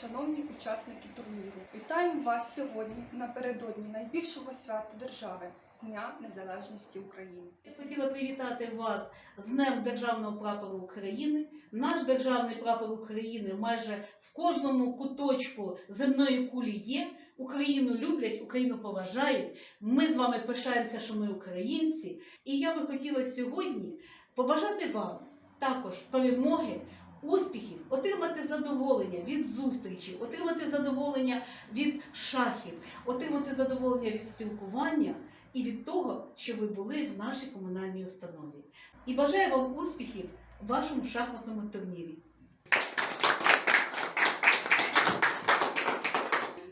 шановні учасники турніру, вітаємо вас сьогодні напередодні найбільшого свята держави Дня Незалежності України. Я хотіла привітати вас з Днем Державного прапору України. Наш державний прапор України майже в кожному куточку земної кулі є. Україну люблять, Україну поважають. Ми з вами пишаємося, що ми українці. І я би хотіла сьогодні побажати вам також перемоги. Успіхів, отримати задоволення від зустрічі, отримати задоволення від шахів, отримати задоволення від спілкування і від того, що ви були в нашій комунальній установі. І бажаю вам успіхів в вашому шахматному турнірі.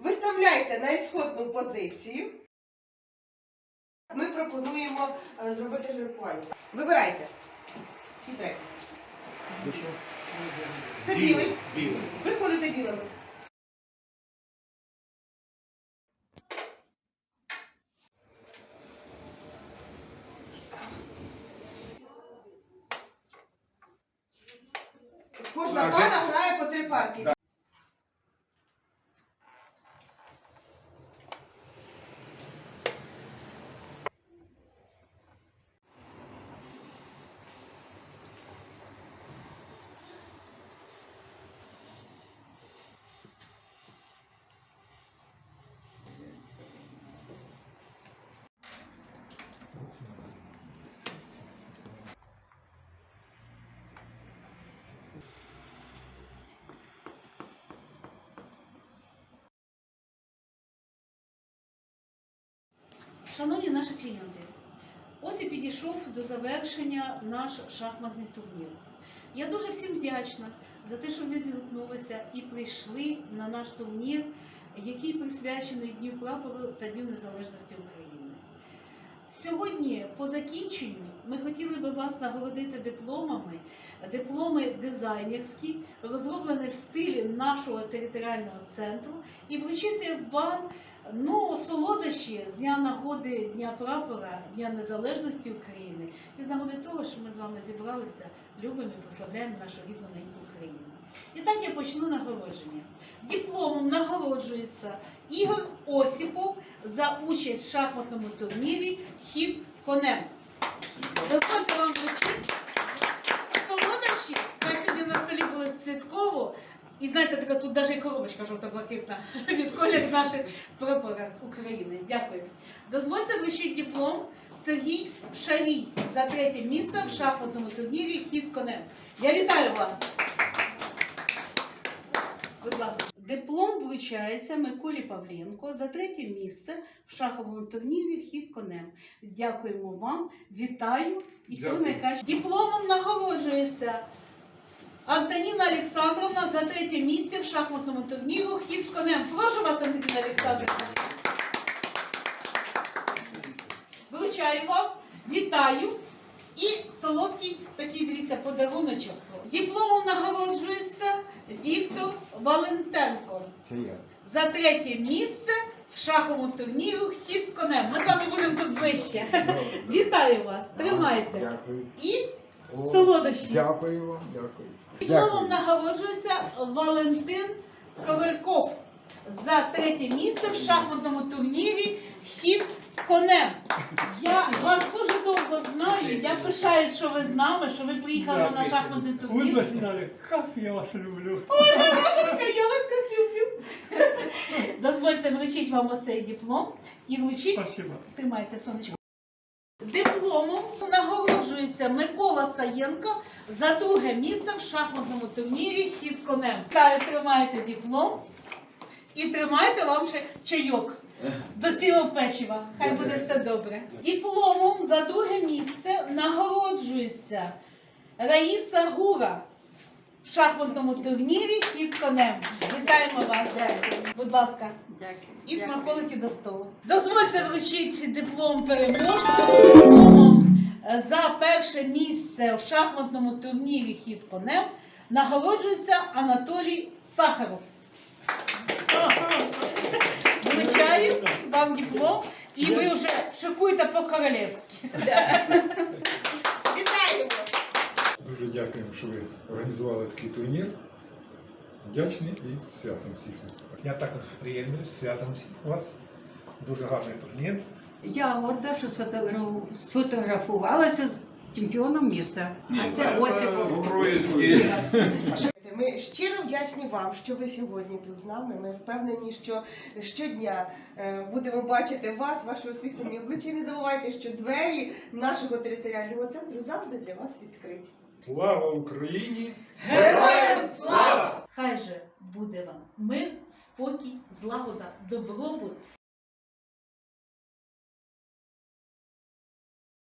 Виставляйте на ісходну позицію. Ми пропонуємо е, зробити жеребкування. Вибирайте. Трек. Це білий. Білий. Ви ходите білими. Кожна пана пара грає по три парки. Шановні наші клієнти, ось і підійшов до завершення наш шахматний турнір. Я дуже всім вдячна за те, що ви відгукнулися і прийшли на наш турнір, який присвячений Дню прапору та Дню Незалежності України. Сьогодні, по закінченню, ми хотіли би вас нагородити дипломами, дипломи дизайнерські, розроблені в стилі нашого територіального центру, і вручити вам ну, солодощі з дня нагоди Дня прапора, Дня Незалежності України і з нагоди того, що ми з вами зібралися, любимо і прославляємо нашу рідну неньку Україну. І так я почну нагородження. Дипломом нагороджується Ігор Осіпов за участь в шахматному турнірі Хід конем. Дозвольте вам вручити солодощі. На сьогодні на столі були святково. І знаєте, така тут навіть і коробочка жовто-блакитна від колір наших прапора України. Дякую. Дозвольте вручити диплом Сергій Шарій за третє місце в шахматному турнірі Хід конем. Я вітаю вас. Будь ласка. Диплом вручається Миколі Павленко за третє місце в шаховому турнірі Хід конем. Дякуємо вам, вітаю і всього найкраще. Дипломом нагороджується Антоніна Олександровна за третє місце в шахматному турніру Хід з конем. Прошу вас, Антоніна Олександровна. Вручаю вам, вітаю. І солодкий такий, дивіться, подаруночок. Дипломом нагороджується Віктор Валентенко Це я. за третє місце в шаховому турніру Хід конем. Ми з вами будемо тут ближче. Вітаю вас, тримайте. Дякую. І О, солодощі. Дякую вам, дякую. Дипломом нагороджується Валентин Ковальков за третє місце в шахматному турнірі Хід конем. Я вас дуже довго знаю. Я пишаюсь, що ви з нами, що ви приїхали на шахматний турнір. бы знали, как я вас люблю. Ой, Бабушка, я вас як люблю. Дозвольте вручити вам оцей диплом і вручити Спасибо. Тримайте сонечко. Дипломом нагороджується Микола Саєнко за друге місце в шахматному турнірі Хід конем. Та тримайте диплом і тримайте вам ще чайок до цього печива. Хай буде все добре. Дипломом за друге місце нагороджується Раїса Гура в шахматному турнірі Хід конем. Вітаємо вас. Будь ласка. І смаколики до столу. Дозвольте вручити диплом переможцю. Е, за перше місце в шахматному турнірі Хід конем нагороджується Анатолій Сахаров. Вручаю вам диплом, і ви вже шикуєте по-королевськи. Вітаємо! Дуже дякуємо, що ви організували такий турнір. Вдячний і з святом всіх нас. Я також приємний святом всіх вас. Дуже гарний турнір. Я горда, що сфотографу- сфотографувалася з чемпіоном міста. А це Осипов. український. Ми щиро вдячні вам, що ви сьогодні тут з нами. Ми впевнені, що щодня е, будемо бачити вас, ваші усміхнені обличчя. І не забувайте, що двері нашого територіального центру завжди для вас відкриті. Слава Україні! Героям слава! Хай же буде вам мир, спокій, злагода, добробут